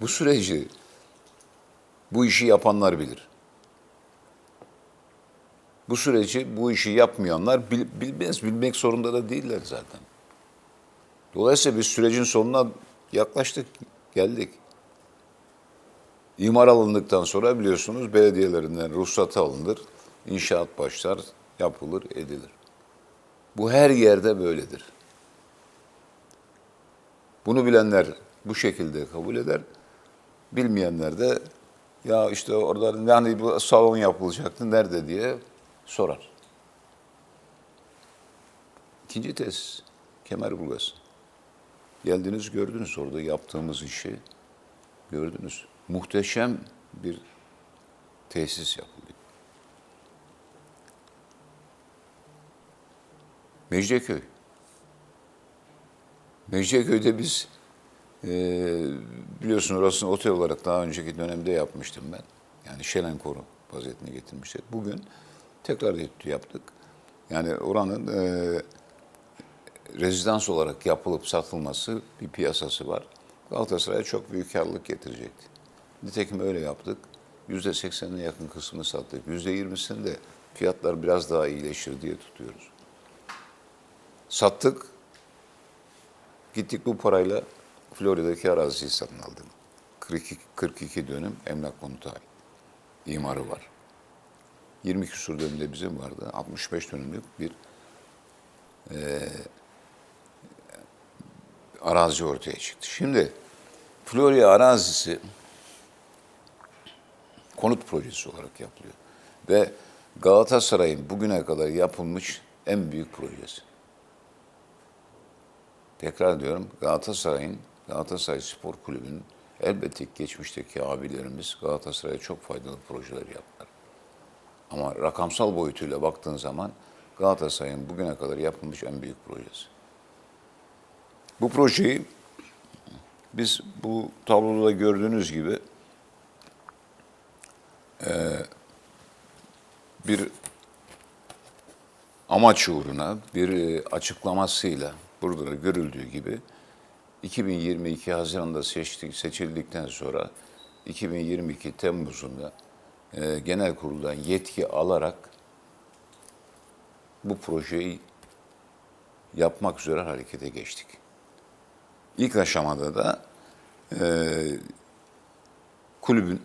Bu süreci bu işi yapanlar bilir. Bu süreci bu işi yapmayanlar bil- bilmez, bilmek zorunda da değiller zaten. Dolayısıyla biz sürecin sonuna yaklaştık, geldik. İmar alındıktan sonra biliyorsunuz belediyelerinden ruhsatı alınır, inşaat başlar, yapılır, edilir. Bu her yerde böyledir. Bunu bilenler bu şekilde kabul eder. Bilmeyenler de ya işte orada yani bu salon yapılacaktı nerede diye sorar. İkinci tesis Kemerburgaz. Geldiniz gördünüz orada yaptığımız işi gördünüz. Muhteşem bir tesis yapıldı. Mecidiyeköy. Mecidiyeköy'de biz e, biliyorsun orasını otel olarak daha önceki dönemde yapmıştım ben. Yani Şelenkoru vaziyetine getirmişler. Bugün tekrar yaptık. Yani oranın e, rezidans olarak yapılıp satılması bir piyasası var. Galatasaray'a çok büyük karlılık getirecekti. Nitekim öyle yaptık. Yüzde seksenine yakın kısmını sattık. Yüzde yirmisini de fiyatlar biraz daha iyileşir diye tutuyoruz. Sattık. Gittik bu parayla Florida'daki araziyi satın aldık. 42, 42 dönüm emlak konutu hali. İmarı var. 20 küsur dönümde bizim vardı. 65 dönümlük bir eee, arazi ortaya çıktı. Şimdi Florya arazisi konut projesi olarak yapılıyor. Ve Galatasaray'ın bugüne kadar yapılmış en büyük projesi. Tekrar diyorum Galatasaray'ın, Galatasaray Spor Kulübü'nün elbette ki geçmişteki abilerimiz Galatasaray'a çok faydalı projeler yaptılar. Ama rakamsal boyutuyla baktığın zaman Galatasaray'ın bugüne kadar yapılmış en büyük projesi. Bu projeyi biz bu tabloda gördüğünüz gibi eee, bir amaç uğruna bir e, açıklamasıyla burada da görüldüğü gibi 2022 Haziran'da seçtik, seçildikten sonra 2022 Temmuz'unda e, genel kuruldan yetki alarak bu projeyi yapmak üzere harekete geçtik. İlk aşamada da e, kulübün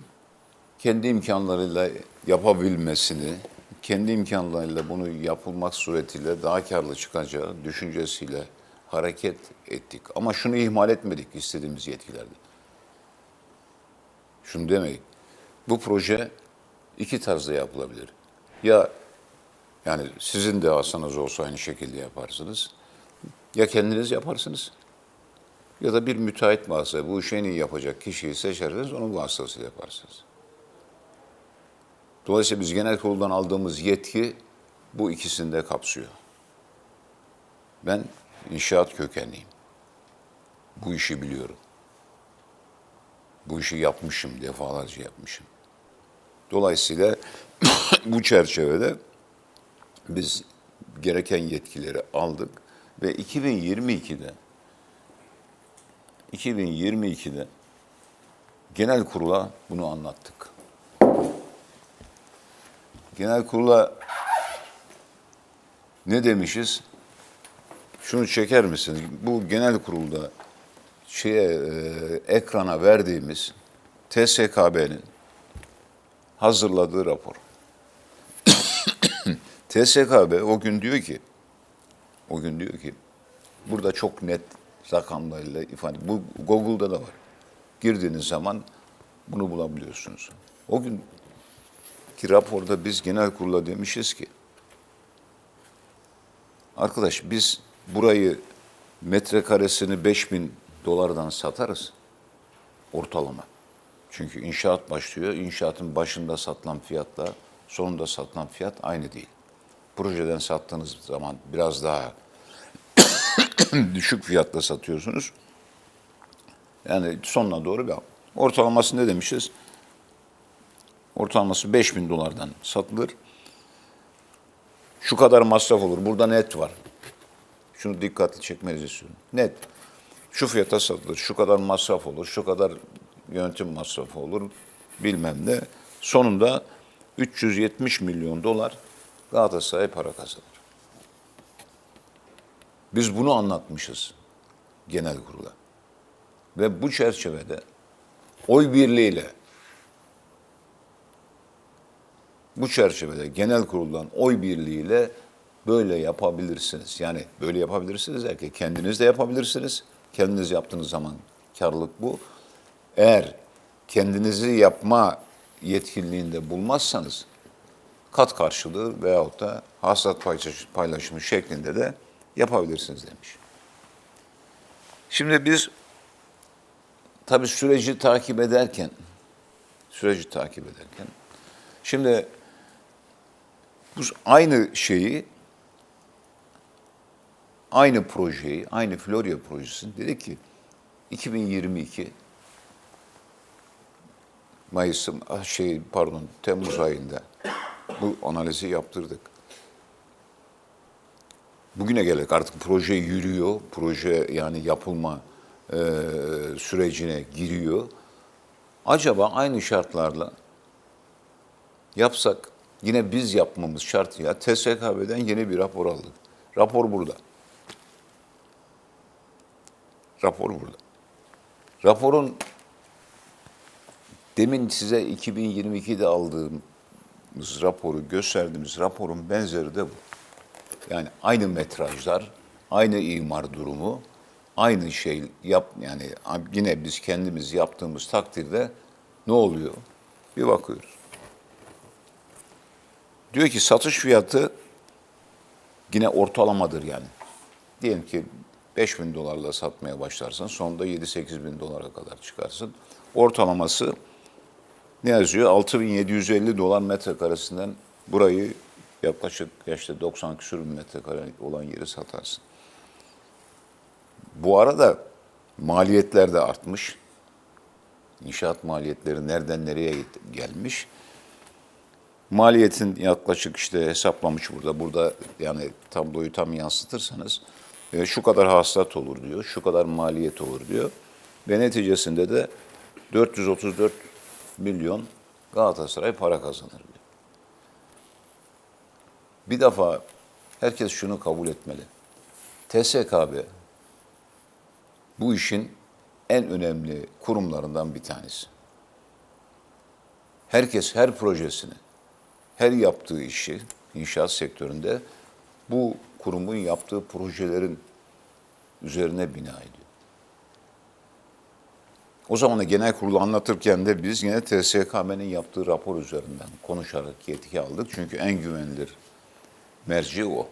kendi imkanlarıyla yapabilmesini, kendi imkanlarıyla bunu yapılmak suretiyle daha karlı çıkacağı düşüncesiyle hareket ettik. Ama şunu ihmal etmedik istediğimiz yetkilerde. Şunu demeyin. Bu proje iki tarzda yapılabilir. Ya yani sizin de alsanız olsa aynı şekilde yaparsınız. Ya kendiniz yaparsınız ya da bir müteahhit varsa bu işi en iyi yapacak kişiyi seçerseniz onun vasıtasıyla yaparsınız. Dolayısıyla biz genel kuruldan aldığımız yetki bu ikisini de kapsıyor. Ben inşaat kökenliyim. Bu işi biliyorum. Bu işi yapmışım, defalarca yapmışım. Dolayısıyla bu çerçevede biz gereken yetkileri aldık ve 2022'de 2022'de genel kurula bunu anlattık. Genel kurula ne demişiz? Şunu çeker misiniz? Bu genel kurulda şeye e, ekrana verdiğimiz TSKB'nin hazırladığı rapor. TSKB o gün diyor ki o gün diyor ki burada çok net rakamlarıyla ifade bu Google'da da var. Girdiğiniz zaman bunu bulabiliyorsunuz. O gün ki raporda biz genel kurula demişiz ki arkadaş biz burayı metrekaresini 5000 dolardan satarız ortalama. Çünkü inşaat başlıyor. İnşaatın başında satılan fiyatla sonunda satılan fiyat aynı değil. Projeden sattığınız zaman biraz daha düşük fiyatla satıyorsunuz. Yani sonuna doğru bir ortalaması ne demişiz? Ortalaması 5000 dolardan satılır. Şu kadar masraf olur. Burada net var. Şunu dikkatli çekmenizi istiyorum. Net. Şu fiyata satılır. Şu kadar masraf olur. Şu kadar yönetim masrafı olur, bilmem ne. Sonunda 370 milyon dolar Galatasaray para kazanır. Biz bunu anlatmışız genel kurula. Ve bu çerçevede oy birliğiyle bu çerçevede genel kuruldan oy birliğiyle böyle yapabilirsiniz. Yani böyle yapabilirsiniz derken kendiniz de yapabilirsiniz. Kendiniz yaptığınız zaman karlılık bu. Eğer kendinizi yapma yetkililiğinde bulmazsanız kat karşılığı veyahut da hasat paylaş- paylaşımı şeklinde de yapabilirsiniz demiş. Şimdi biz tabii süreci takip ederken süreci takip ederken şimdi bu aynı şeyi aynı projeyi, aynı Florya projesini dedi ki 2022 Mayıs'ın ah, şey pardon Temmuz ayında bu analizi yaptırdık. Bugüne geldik artık proje yürüyor. Proje yani yapılma e, sürecine giriyor. Acaba aynı şartlarla yapsak yine biz yapmamız şartıyla TSKB'den yeni bir rapor aldık. Rapor burada. Rapor burada. Raporun demin size 2022'de aldığımız raporu gösterdiğimiz raporun benzeri de bu. Yani aynı metrajlar, aynı imar durumu, aynı şey yap yani yine biz kendimiz yaptığımız takdirde ne oluyor? Bir bakıyoruz. Diyor ki satış fiyatı yine ortalamadır yani. Diyelim ki 5 bin dolarla satmaya başlarsın, sonunda 7-8 bin dolara kadar çıkarsın. Ortalaması ne yazıyor? 6750 dolar metrekaresinden burayı yaklaşık işte 90 küsur bin metrekare olan yeri satarsın. Bu arada maliyetler de artmış. İnşaat maliyetleri nereden nereye gelmiş. Maliyetin yaklaşık işte hesaplamış burada. Burada yani tabloyu tam yansıtırsanız şu kadar hasılat olur diyor, şu kadar maliyet olur diyor. Ve neticesinde de 434 milyon Galatasaray para kazanır diyor. Bir defa herkes şunu kabul etmeli. TSKB bu işin en önemli kurumlarından bir tanesi. Herkes her projesini, her yaptığı işi inşaat sektöründe bu kurumun yaptığı projelerin üzerine bina ediyor. O zaman da genel kurulu anlatırken de biz yine TSKB'nin yaptığı rapor üzerinden konuşarak yetki aldık. Çünkü en güvenilir merci o.